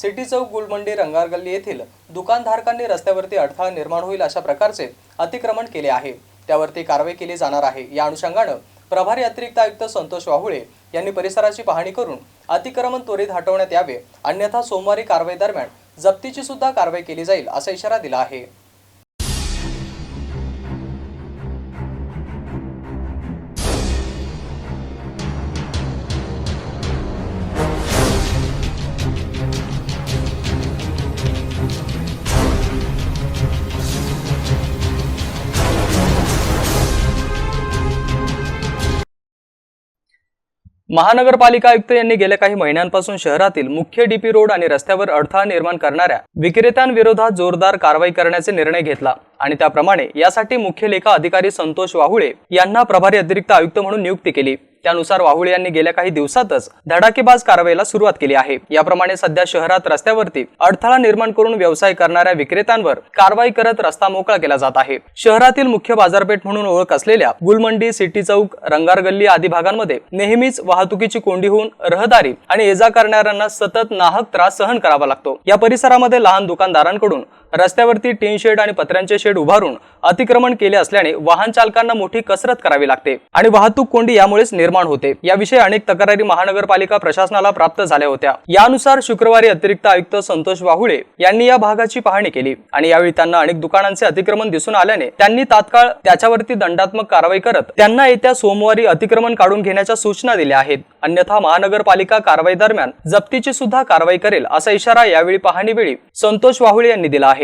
City चौक गुलमंडी रंगारगल्ली येथील दुकानधारकांनी रस्त्यावरती अडथळा निर्माण होईल अशा प्रकारचे अतिक्रमण केले आहे. त्यावरती कारवाई केली जाणार आहे. या अनुषंगानं प्रभारी अतिरिक्त आयुक्त संतोष वाहुळे यांनी परिसराची पाहणी करून अतिक्रमण त्वरित हटवण्यात यावे. अन्यथा सोमवारी कारवाई दरम्यान जप्तीची सुद्धा कारवाई केली जाईल असा इशारा दिला आहे. महानगरपालिका आयुक्त यांनी गेल्या काही महिन्यांपासून शहरातील मुख्य डीपी रोड आणि रस्त्यावर अडथळा निर्माण करणाऱ्या विक्रेत्यांविरोधात जोरदार कारवाई करण्याचा निर्णय घेतला. आणि त्याप्रमाणे यासाठी मुख्य लेखा अधिकारी संतोष वाहुळे यांना प्रभारी अतिरिक्त आयुक्त म्हणून नियुक्ती केली. त्यानुसार वाहुळे यांनी गेल्या काही दिवसातच धडाकेबाज कारवाईला सुरुवात केली आहे. याप्रमाणे सध्या शहरात रस्त्यावरती अडथळा निर्माण करून व्यवसाय करणाऱ्या विक्रेत्यांवर कारवाई करत रस्ता मोकळा केला जात आहे. शहरातील मुख्य बाजारपेठ म्हणून ओळख असलेल्या गुलमंडी सिटी चौक रंगार गल्ली आदी भागांमध्ये नेहमीच वाहतुकीची कोंडी होऊन रहदारी आणि ये जा करणाऱ्यांना सतत नाहक त्रास सहन करावा लागतो. या परिसरामध्ये लहान दुकानदारांकडून रस्त्यावरती टीन शेड आणि पत्र्यांचे शेड उभारून अतिक्रमण केले असल्याने वाहन चालकांना मोठी कसरत करावी लागते. आणि वाहतूक कोंडी यामुळेच निर्माण होते. याविषयी अनेक तक्रारी महानगरपालिका प्रशासनाला प्राप्त झाल्या होत्या. यानुसार शुक्रवारी अतिरिक्त आयुक्त संतोष वाहुळे यांनी या भागाची पाहणी केली आणि यावेळी त्यांना अनेक दुकानांचे अतिक्रमण दिसून आल्याने त्यांनी तात्काळ त्याच्यावरती दंडात्मक कारवाई करत त्यांना येत्या सोमवारी अतिक्रमण काढून घेण्याच्या सूचना दिल्या आहेत. अन्यथा महानगरपालिका कारवाई दरम्यान जप्तीची सुद्धा कारवाई करेल असा इशारा यावेळी पाहणीवेळी संतोष वाहुळे यांनी दिला आहे.